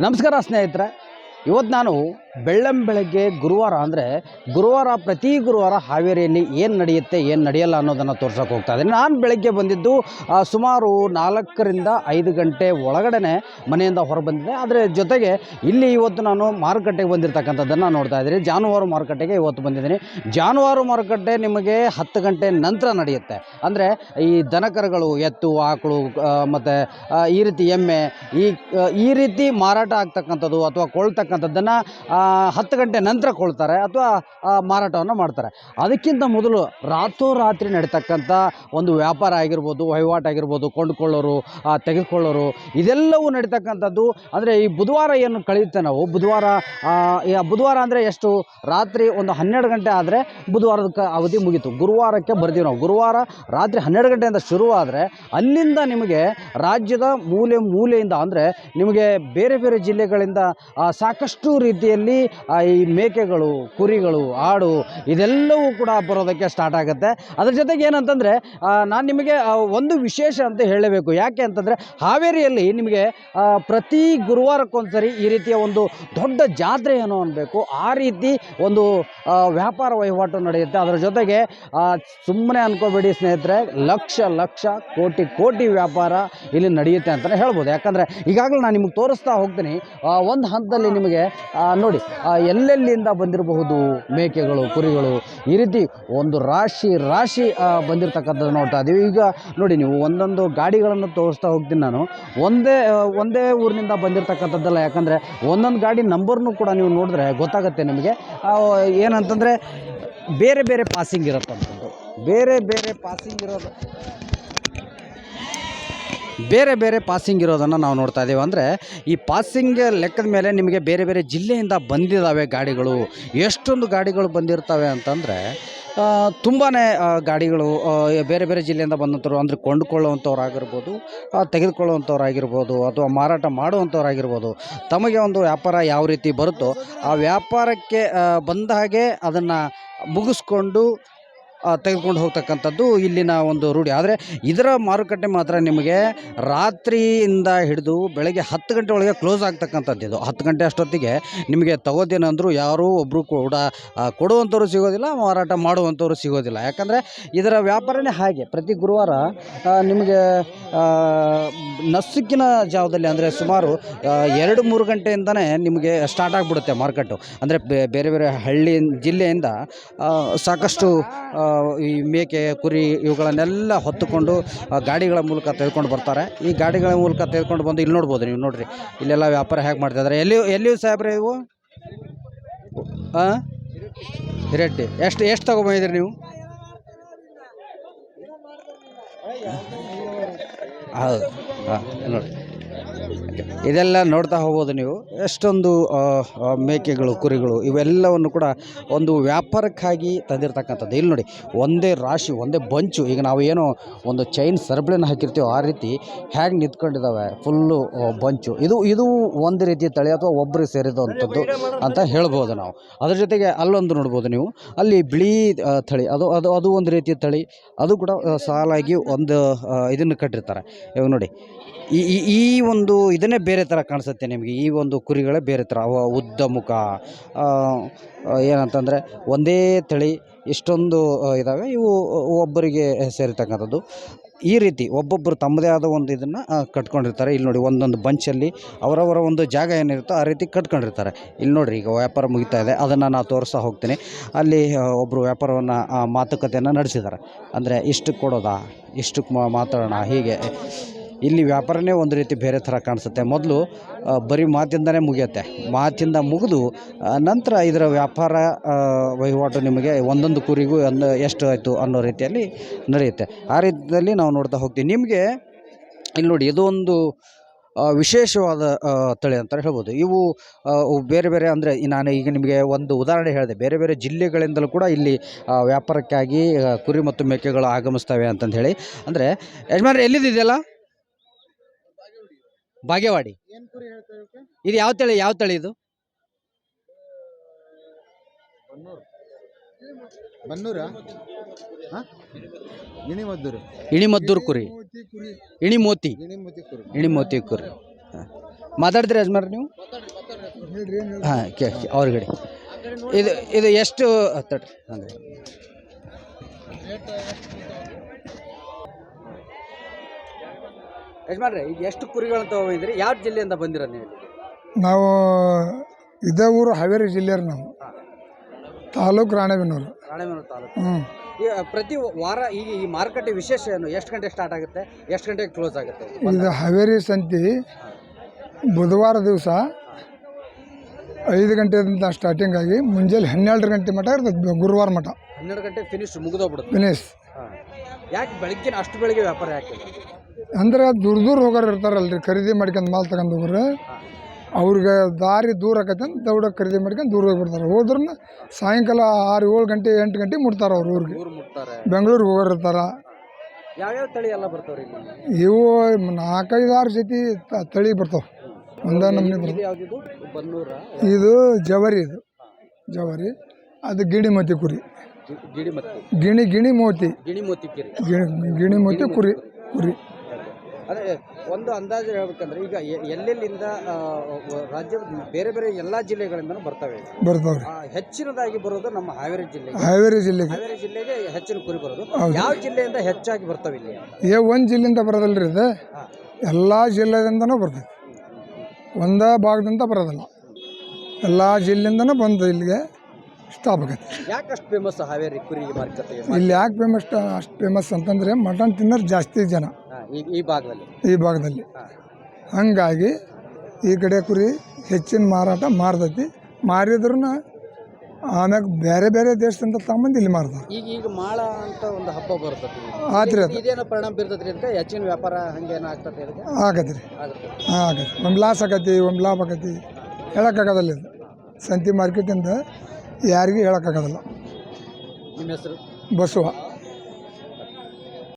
ನಮಸ್ಕಾರ ಸ್ನೇಹಿತರೆ. ಇವತ್ತು ನಾನು ಬೆಳ್ಳಂ ಬೆಳಗ್ಗೆ ಗುರುವಾರ ಅಂದರೆ ಗುರುವಾರ ಪ್ರತಿ ಗುರುವಾರ ಹಾವೇರಿಯಲ್ಲಿ ಏನು ನಡೆಯುತ್ತೆ, ಏನು ನಡೆಯಲ್ಲ ಅನ್ನೋದನ್ನು ತೋರ್ಸೋಕೆ ಹೋಗ್ತಾ ಇದ್ದೀನಿ. ನಾನು ಬೆಳಗ್ಗೆ ಬಂದಿದ್ದು ಸುಮಾರು ನಾಲ್ಕರಿಂದ ಐದು ಗಂಟೆ ಒಳಗಡೆ ಮನೆಯಿಂದ ಹೊರಬಂದಿದ್ದೆ ಆದರೆ ಜೊತೆಗೆ ಇಲ್ಲಿ ಇವತ್ತು ನಾನು ಮಾರುಕಟ್ಟೆಗೆ ಬಂದಿರತಕ್ಕಂಥದ್ದನ್ನು ನೋಡ್ತಾ ಇದ್ದೀನಿ. ಜಾನುವಾರು ಮಾರುಕಟ್ಟೆಗೆ ಇವತ್ತು ಬಂದಿದ್ದೀನಿ. ಜಾನುವಾರು ಮಾರುಕಟ್ಟೆ ನಿಮಗೆ ಹತ್ತು ಗಂಟೆ ನಂತರ ನಡೆಯುತ್ತೆ. ಅಂದರೆ ಈ ದನಕರುಗಳು ಎತ್ತು, ಆಕಳು ಮತ್ತು ಈ ರೀತಿ ಎಮ್ಮೆ, ಈ ಈ ರೀತಿ ಮಾರಾಟ ಆಗ್ತಕ್ಕಂಥದ್ದು ಅಥವಾ ಕೊಳ್ತಕ್ಕಂಥದ್ದನ್ನು ಹತ್ತು ಗಂಟೆ ನಂತರ ಕೊಳ್ತಾರೆ ಅಥವಾ ಮಾರಾಟವನ್ನು ಮಾಡ್ತಾರೆ. ಅದಕ್ಕಿಂತ ಮೊದಲು ರಾತ್ರೋರಾತ್ರಿ ನಡೀತಕ್ಕಂಥ ಒಂದು ವ್ಯಾಪಾರ ಆಗಿರ್ಬೋದು ವಹಿವಾಟಾಗಿರ್ಬೋದು ಕೊಂಡುಕೊಳ್ಳೋರು ತೆಗೆದುಕೊಳ್ಳೋರು ಇದೆಲ್ಲವೂ ನಡೀತಕ್ಕಂಥದ್ದು. ಅಂದರೆ ಈ ಬುಧವಾರ ಏನು ಕಳೆಯುತ್ತೆ ನಾವು? ಬುಧವಾರ ಬುಧವಾರ ಅಂದರೆ ಎಷ್ಟು? ರಾತ್ರಿ ಒಂದು ಹನ್ನೆರಡು ಗಂಟೆ ಆದರೆ ಬುಧವಾರದ ಅವಧಿ ಮುಗೀತು. ಗುರುವಾರಕ್ಕೆ ಬರ್ತೀವಿ ನಾವು. ಗುರುವಾರ ರಾತ್ರಿ ಹನ್ನೆರಡು ಗಂಟೆಯಿಂದ ಶುರುವಾದರೆ ಅಲ್ಲಿಂದ ನಿಮಗೆ ರಾಜ್ಯದ ಮೂಲೆ ಮೂಲೆಯಿಂದ ಅಂದರೆ ನಿಮಗೆ ಬೇರೆ ಬೇರೆ ಜಿಲ್ಲೆಗಳಿಂದ ಆ, ಸಾಕಷ್ಟು ರೀತಿಯಲ್ಲಿ ಈ ಮೇಕೆಗಳು, ಕುರಿಗಳು, ಆಡು ಇದೆಲ್ಲವೂ ಕೂಡ ಬರೋದಕ್ಕೆ ಸ್ಟಾರ್ಟ್ ಆಗುತ್ತೆ. ಅದ್ರ ಜೊತೆಗೆ ಏನಂತಂದರೆ ನಾನು ನಿಮಗೆ ಒಂದು ವಿಶೇಷ ಅಂತ ಹೇಳಬೇಕು. ಯಾಕೆ ಅಂತಂದರೆ, ಹಾವೇರಿಯಲ್ಲಿ ನಿಮಗೆ ಪ್ರತಿ ಗುರುವಾರಕ್ಕೊಂದ್ಸರಿ ಈ ರೀತಿಯ ಒಂದು ದೊಡ್ಡ ಜಾತ್ರೆ ಏನೋ ಅನ್ನಬೇಕು ಆ ರೀತಿ ಒಂದು ವ್ಯಾಪಾರ ವಹಿವಾಟು ನಡೆಯುತ್ತೆ. ಅದರ ಜೊತೆಗೆ ಸುಮ್ಮನೆ ಅನ್ಕೋಬೇಡಿ ಸ್ನೇಹಿತರೆ, ಲಕ್ಷ ಲಕ್ಷ, ಕೋಟಿ ಕೋಟಿ ವ್ಯಾಪಾರ ಇಲ್ಲಿ ನಡೆಯುತ್ತೆ ಅಂತಲೇ ಹೇಳ್ಬೋದು. ಯಾಕಂದರೆ, ಈಗಾಗಲೇ ನಾನು ನಿಮಗೆ ತೋರಿಸ್ತಾ ಹೋಗ್ತೀನಿ ಒಂದು ಹಂತದಲ್ಲಿ ನಿಮಗೆ ಆ, ನೋಡಿ ಎಲ್ಲೆಲ್ಲಿಂದ ಬಂದಿರಬಹುದು ಮೇಕೆಗಳು ಕುರಿಗಳು ಈ ರೀತಿ ಒಂದು ರಾಶಿ ರಾಶಿ ಬಂದಿರತಕ್ಕಂಥದ್ದು ನೋಡ್ತಾ ಇದ್ದೀವಿ ಈಗ ನೋಡಿ ನೀವು ಒಂದೊಂದು ಗಾಡಿಗಳನ್ನು ತೋರಿಸ್ತಾ ಹೋಗ್ತೀನಿ ನಾನು. ಒಂದೇ ಒಂದೇ ಊರಿನಿಂದ ಬಂದಿರತಕ್ಕಂಥದ್ದಲ್ಲ ಯಾಕಂದರೆ ಒಂದೊಂದು ಗಾಡಿ ನಂಬರ್ನು ಕೂಡ ನೀವು ನೋಡಿದ್ರೆ ಗೊತ್ತಾಗುತ್ತೆ ನಿಮಗೆ. ಏನಂತಂದರೆ ಬೇರೆ ಬೇರೆ ಪಾಸಿಂಗ್ ಇರುತ್ತಂಥದ್ದು ಬೇರೆ ಬೇರೆ ಪಾಸಿಂಗ್ ಇರೋದು ಬೇರೆ ಬೇರೆ ಪಾಸಿಂಗ್ ಇರೋದನ್ನು ನಾವು ನೋಡ್ತಾ ಇದ್ದೀವಿ ಅಂದರೆ ಈ ಪಾಸಿಂಗ್ ಲೆಕ್ಕದ ಮೇಲೆ ನಿಮಗೆ ಬೇರೆ ಬೇರೆ ಜಿಲ್ಲೆಯಿಂದ ಬಂದಿದ್ದಾವೆ ಗಾಡಿಗಳು. ಎಷ್ಟೊಂದು ಗಾಡಿಗಳು ಬಂದಿರ್ತವೆ ಅಂತಂದರೆ ತುಂಬಾ ಗಾಡಿಗಳು ಬೇರೆ ಬೇರೆ ಜಿಲ್ಲೆಯಿಂದ ಬಂದಂಥವ್ರು, ಅಂದರೆ ಕೊಂಡುಕೊಳ್ಳುವಂಥವ್ರಾಗಿರ್ಬೋದು ತೆಗೆದುಕೊಳ್ಳುವಂಥವ್ರಾಗಿರ್ಬೋದು, ಅಥವಾ ಮಾರಾಟ ಮಾಡುವಂಥವ್ರಾಗಿರ್ಬೋದು, ತಮಗೆ ಒಂದು ವ್ಯಾಪಾರ ಯಾವ ರೀತಿ ಬರುತ್ತೋ ಆ ವ್ಯಾಪಾರಕ್ಕೆ ಬಂದ ಹಾಗೆ ಅದನ್ನು ಮುಗಿಸ್ಕೊಂಡು ತೆಗೆದುಕೊಂಡು ಹೋಗ್ತಕ್ಕಂಥದ್ದು ಇಲ್ಲಿನ ಒಂದು ರೂಢಿ. ಆದರೆ ಇದರ ಮಾರುಕಟ್ಟೆ ಮಾತ್ರ ನಿಮಗೆ ರಾತ್ರಿಯಿಂದ ಹಿಡಿದು ಬೆಳಗ್ಗೆ ಹತ್ತು ಗಂಟೆ ಒಳಗೆ ಕ್ಲೋಸ್ ಆಗ್ತಕ್ಕಂಥದ್ದು ಇದು. ಹತ್ತು ಗಂಟೆ ಅಷ್ಟೊತ್ತಿಗೆ ನಿಮಗೆ ತಗೋದೇನಂದರೂ ಯಾರೂ ಒಬ್ಬರು ಕೂಡ ಕೊಡುವಂಥವ್ರು ಸಿಗೋದಿಲ್ಲ, ಮಾರಾಟ ಮಾಡುವಂಥವ್ರು ಸಿಗೋದಿಲ್ಲ. ಯಾಕಂದರೆ ಇದರ ವ್ಯಾಪಾರನೇ ಹಾಗೆ. ಪ್ರತಿ ಗುರುವಾರ ನಿಮಗೆ ನಸುಕಿನ ಜಾವದಲ್ಲಿ ಅಂದರೆ ಸುಮಾರು ಎರಡು ಮೂರು ಗಂಟೆಯಿಂದನೇ ನಿಮಗೆ ಸ್ಟಾರ್ಟ್ ಆಗಿಬಿಡುತ್ತೆ ಮಾರ್ಕೆಟು ಅಂದರೆ ಬೇರೆ ಬೇರೆ ಹಳ್ಳಿ ಜಿಲ್ಲೆಯಿಂದ ಸಾಕಷ್ಟು ಈ ಮೇಕೆ, ಕುರಿ ಇವುಗಳನ್ನೆಲ್ಲ ಹೊತ್ತುಕೊಂಡು ಗಾಡಿಗಳ ಮೂಲಕ ತೆಗೆದುಕೊಂಡು ಬರ್ತಾರೆ. ಈ ಗಾಡಿಗಳ ಮೂಲಕ ತೆಗೆದುಕೊಂಡು ಬಂದು ಇಲ್ಲಿ ನೋಡ್ಬೋದು ನೀವು, ನೋಡ್ರಿ. ಇಲ್ಲೆಲ್ಲ ವ್ಯಾಪಾರ ಹೇಗೆ ಮಾಡ್ತಾ ಇದ್ದಾರೆ ಎಲ್ಲಿ ಎಲ್ಲಿಯೂ ಸಾಹೇಬ್ರೆ ಇವು? ಹಾಂ ಹಿರಟ್ಟಿ ಎಷ್ಟು ಎಷ್ಟು ತೊಗೊಂಬಂದಿದ್ರಿ ನೀವು? ಹೌದು. ಹಾಂ ನೋಡಿ ಇದೆಲ್ಲ ನೋಡ್ತಾ ಹೋಗ್ಬೋದು ನೀವು. ಎಷ್ಟೊಂದು ಮೇಕೆಗಳು, ಕುರಿಗಳು, ಇವೆಲ್ಲವನ್ನು ಕೂಡ ಒಂದು ವ್ಯಾಪಾರಕ್ಕಾಗಿ ತಂದಿರತಕ್ಕಂಥದ್ದು. ಇಲ್ಲಿ ನೋಡಿ, ಒಂದೇ ರಾಶಿ, ಒಂದೇ ಬಂಚು. ಈಗ ನಾವು ಏನೋ ಒಂದು ಚೈನ್ ಸರ್ಬಳನ್ನು ಹಾಕಿರ್ತೀವೋ, ಆ ರೀತಿ ಹೇಗೆ ನಿಂತ್ಕೊಂಡಿದ್ದಾವೆ ಫುಲ್ಲು ಬಂಚು. ಇದು ಇದು ಒಂದು ರೀತಿಯ ತಳಿ ಅಥವಾ ಒಬ್ಬರಿಗೆ ಸೇರಿದಂಥದ್ದು ಅಂತ ಹೇಳ್ಬೋದು ನಾವು. ಅದ್ರ ಜೊತೆಗೆ ಅಲ್ಲೊಂದು ನೋಡ್ಬೋದು ನೀವು. ಅಲ್ಲಿ ಬಿಳಿ ತಳಿ. ಅದು ಅದು ಅದು ಒಂದು ರೀತಿಯ ತಳಿ. ಅದು ಕೂಡ ಸಾಲಾಗಿ ಒಂದು ಇದನ್ನು ಕಟ್ಟಿರ್ತಾರೆ. ಇವಾಗ ನೋಡಿ ಈ ಈ ಈ ಒಂದು ಇದನ್ನೇ ಬೇರೆ ಥರ ಕಾಣಿಸುತ್ತೆ ನಿಮಗೆ. ಈ ಒಂದು ಕುರಿಗಳೇ ಬೇರೆ ಥರ. ಅವ ಉದ್ದ ಮುಖ ಏನಂತಂದರೆ ಒಂದೇ ತಳಿ, ಇಷ್ಟೊಂದು ಇದಾವೆ. ಇವು ಒಬ್ಬರಿಗೆ ಸೇರಿರ್ತಕ್ಕಂಥದ್ದು ಈ ರೀತಿ ಒಬ್ಬೊಬ್ಬರು ತಮ್ಮದೇ ಆದ ಒಂದು ಇದನ್ನು ಕಟ್ಕೊಂಡಿರ್ತಾರೆ. ಇಲ್ಲಿ ನೋಡಿ, ಒಂದೊಂದು ಬಂಚಲ್ಲಿ ಅವರವರ ಒಂದು ಜಾಗ ಏನಿರುತ್ತೋ ಆ ರೀತಿ ಕಟ್ಕೊಂಡಿರ್ತಾರೆ. ಇಲ್ಲಿ ನೋಡಿರಿ, ಈಗ ವ್ಯಾಪಾರ ಮುಗಿತಾ ಇದೆ. ಅದನ್ನು ನಾನು ತೋರಿಸ್ತಾ ಹೋಗ್ತೀನಿ. ಅಲ್ಲಿ ಒಬ್ಬರು ವ್ಯಾಪಾರವನ್ನು ಮಾತುಕತೆಯನ್ನು ನಡೆಸಿದ್ದಾರೆ. ಅಂದರೆ ಇಷ್ಟಕ್ಕೆ ಕೊಡೋದಾ? ಇಷ್ಟಕ್ಕೆ ಮಾತಾಡೋಣ? ಹೀಗೆ. ಇಲ್ಲಿ ವ್ಯಾಪಾರನೇ ಒಂದು ರೀತಿ ಬೇರೆ ಥರ ಕಾಣಿಸುತ್ತೆ. ಮೊದಲು ಬರೀ ಮಾತಿಂದನೇ ಮುಗಿಯುತ್ತೆ. ಮಾತಿಂದ ಮುಗಿದು ನಂತರ ಇದರ ವ್ಯಾಪಾರ ವಹಿವಾಟು ನಿಮಗೆ ಒಂದೊಂದು ಕುರಿಗೂ ಒಂದು ಎಷ್ಟು ಆಯಿತು ಅನ್ನೋ ರೀತಿಯಲ್ಲಿ ನಡೆಯುತ್ತೆ. ಆ ರೀತಿಯಲ್ಲಿ ನಾವು ನೋಡ್ತಾ ಹೋಗ್ತೀವಿ. ನಿಮಗೆ ಇಲ್ಲಿ ನೋಡಿ, ಇದು ಒಂದು ವಿಶೇಷವಾದ ತಳಿ ಅಂತ ಹೇಳ್ಬೋದು. ಇವು ಬೇರೆ ಬೇರೆ ಅಂದರೆ ನಾನು ಈಗ ನಿಮಗೆ ಒಂದು ಉದಾಹರಣೆ ಹೇಳಿದೆ. ಬೇರೆ ಬೇರೆ ಜಿಲ್ಲೆಗಳಿಂದಲೂ ಕೂಡ ಇಲ್ಲಿ ವ್ಯಾಪಾರಕ್ಕಾಗಿ ಕುರಿ ಮತ್ತು ಮೇಕೆಗಳು ಆಗಮಿಸ್ತವೆ ಅಂತಂದು ಹೇಳಿ. ಅಂದರೆ, ಯಜಮಾನ್ರೆ ಎಲ್ಲಿದೆಯಲ್ಲ ಬಾಗೇವಾಡಿ. ಏನ್ ಕುರಿ ಹೇಳ್ತಾ ಇವಕ್ಕೆ ಇದು ಯಾವ ತಳಿ ಯಾವ ತಳಿ ಇದು? ಬನ್ನೂರು. ಇಣಿಮದ್ದೂರು. ಕುರಿ. ಇಣಿಮೋತಿ ಕುರಿ. ಇಣಿ ಮೋತಿ ಗಿಣಿ ಮೋತಿ ಕುರಿ. ಇಣಿ ಮೋತಿ ಕುರಿ. ಹಾಂ. ಮಾತಾಡ್ತೀರಿ ಯಜಮಾನ್ರಿ ನೀವು? ಹಾಂ ಕೇ ಅವ್ರಿಗೆ ಇದು ಇದು ಎಷ್ಟು ಹತ್ತಡ್ರಿ ಹಂಗೆ ಯಜಮಾನ್ರಿ ಈಗ ಎಷ್ಟು ಕುರಿಗಳನ್ನ ತಗೊಂಡಿದ್ರಿ ಯಾವ ಜಿಲ್ಲೆಯಿಂದ ಬಂದಿರ ನೀವು ನಾವು ಇದೇ ಊರು ಹಾವೇರಿ ಜಿಲ್ಲೆಯವ್ರು ನಾವು. ತಾಲೂಕು ರಾಣೆಬೆನ್ನೂರು. ರಾಣೆಬೆನ್ನೂರು ತಾಲೂಕು. ಹ್ಞೂ ಈ ಪ್ರತಿ ವಾರ ಈಗ ಈ ಮಾರುಕಟ್ಟೆ ವಿಶೇಷ ಏನು? ಎಷ್ಟು ಗಂಟೆಗೆ ಸ್ಟಾರ್ಟ್ ಆಗುತ್ತೆ? ಎಷ್ಟು ಗಂಟೆಗೆ ಕ್ಲೋಸ್ ಆಗುತ್ತೆ? ಇದು ಹಾವೇರಿ ಸಂತಿ ಬುಧವಾರ ದಿವಸ ಐದು ಗಂಟೆಯಿಂದ ಸ್ಟಾರ್ಟಿಂಗ್ ಆಗಿ ಮುಂಜಾನೆ ಹನ್ನೆರಡು ಗಂಟೆ ಮಟ್ಟ ಇರ್ತದೆ ಗುರುವಾರ ಮಠ. ಹನ್ನೆರಡು ಗಂಟೆ ಫಿನಿಶ್ ಮುಗಿದೋಗ್ಬಿಡುತ್ತೆ. ಫಿನಿಶ್ ಯಾಕೆ ಬೆಳಗ್ಗೆ ಅಷ್ಟು ಬೆಳಿಗ್ಗೆ ವ್ಯಾಪಾರ ಯಾಕೆ ಅಂದ್ರೆ ದೂರ ದೂರ ಹೋಗೋರು ಇರ್ತಾರಲ್ರಿ ಖರೀದಿ ಮಾಡ್ಕೊಂಡು ಮಾಲ್ ತಗೊಂಡು ಹೋಗೋರು. ಅವ್ರಿಗೆ ದಾರಿ ದೂರ ಆಕೈತೆ ಅಂತ ದೌಡ ಖರೀದಿ ಮಾಡ್ಕೊಂಡು ದೂರ ಹೋಗ್ಬಿಡ್ತಾರೆ ಹೋದ್ರೂ ಸಾಯಂಕಾಲ ಆರು ಏಳು ಗಂಟೆ ಎಂಟು ಗಂಟೆ ಮುಟ್ತಾರೆ ಅವ್ರ ಊರಿಗೆ. ಬೆಂಗಳೂರಿಗೆ ಹೋಗೋರು ಇರ್ತಾರೆ. ಯಾವ್ಯಾವ ತಳಿ ಎಲ್ಲ ಬರ್ತಾವ್ರಿ ಇಲ್ಲಿ? ಇವು ನಾಲ್ಕೈದು ಆರು ಜೊತೆ ತಳಿ ಬರ್ತಾವೆ. ಒಂದ ನಮೂನಿ ಇದು ಬರ್ತಾವೆ. ಇದು ಜವರಿ ಇದು. ಜವರಿ. ಅದು ಗಿಣಿ ಮೋತಿ ಕುರಿ. ಗಿಣಿ ಗಿಣಿ ಮೋತಿ. ಗಿಣಿ ಮೋತಿ ಕುರಿ ಕುರಿ. ಅದೇ ಒಂದು ಅಂದಾಜು ಹೇಳ್ಬೇಕಂದ್ರೆ ಈಗ ಎಲ್ಲೆಲ್ಲಿಂದ ರಾಜ್ಯ ರಾಜ್ಯದ ಬೇರೆ ಬೇರೆ ಎಲ್ಲ ಜಿಲ್ಲೆಗಳಿಂದ ಬರ್ತವೆ. ಬರ್ತವೆ ಆ, ಹೆಚ್ಚಿನದಾಗಿ ಬರೋದು ನಮ್ಮ ಹಾವೇರಿ ಜಿಲ್ಲೆ ಹಾವೇರಿ ಜಿಲ್ಲೆಗೆ. ಹಾವೇರಿ ಜಿಲ್ಲೆಗೆ ಹೆಚ್ಚಿನ ಕುರಿ ಬರೋದು. ಯಾವ ಜಿಲ್ಲೆಯಿಂದ ಹೆಚ್ಚಾಗಿ ಬರ್ತವೆ ಇಲ್ಲಿ? ಏ ಒಂದು ಜಿಲ್ಲೆಯಿಂದ ಬರೋದಲ್ರಿ ಇದು. ಹಾ. ಎಲ್ಲ ಜಿಲ್ಲೆಯಿಂದನೂ ಬರ್ತೈತೆ ಒಂದೇ ಭಾಗದಿಂದ ಬರೋದಿಲ್ಲ. ಎಲ್ಲ ಜಿಲ್ಲೆಯಿಂದನೂ ಬಂದು ಇಲ್ಲಿಗೆ ಸ್ಟಾಪ್ ಆಗುತ್ತೆ. ಯಾಕೆ ಅಷ್ಟು ಫೇಮಸ್ ಹಾವೇರಿ ಕುರಿ ಮಾರುಕಟ್ಟೆ ಇಲ್ಲಿ ಯಾಕೆ ಫೇಮಸ್ ಅಷ್ಟು ಫೇಮಸ್ ಅಂತಂದರೆ ಮಟನ್ ತಿನ್ನೋರು ಜಾಸ್ತಿ ಜನ. ಈ ಈ ಭಾಗದಲ್ಲಿ? ಈ ಭಾಗದಲ್ಲಿ. ಹಂಗಾಗಿ ಈ ಕಡೆ ಕುರಿ ಹೆಚ್ಚಿನ ಮಾರಾಟ ಮಾರ್ತೈತಿ ಮಾರಿದ್ರೂ ಆಮ್ಯಾಗ ಬೇರೆ ಬೇರೆ ದೇಶದಿಂದ ತಗೊಂಬಂದು ಇಲ್ಲಿ ಮಾರ್ತಾರೆ. ಈಗ ಈಗ ಮಾಳ ಅಂತ ಒಂದು ಹಬ್ಬ ಬರ್ತದೆ ಆತ್ರಿ ಅದು ಇದೇನೋ ಪರಿಣಾಮ ಅದಕ್ಕೆ ಹೆಚ್ಚಿನ ವ್ಯಾಪಾರ ಹಂಗೇನೋ ಆಗ್ತದೆ ಅದಕ್ಕೆ ಆಗತ್ತೆ ರೀ ಆಗುತ್ತೆ ಹಾಂ ಆಗತ್ತೆ ಒಮ್ಮೆ ಲಾಸ್ ಆಗತ್ತೆ ಒಂದು ಲಾಭ ಆಗತ್ತೆ. ಹೇಳಕ್ಕಾಗದಲ್ಲ ಇದು. ಸಂತಿ ಮಾರ್ಕೆಟಿಂದ ಯಾರಿಗೂ ಹೇಳೋಕ್ಕಾಗೋದಿಲ್ಲ. ನಿಮ್ಮ ಹೆಸರು? ಬಸವ.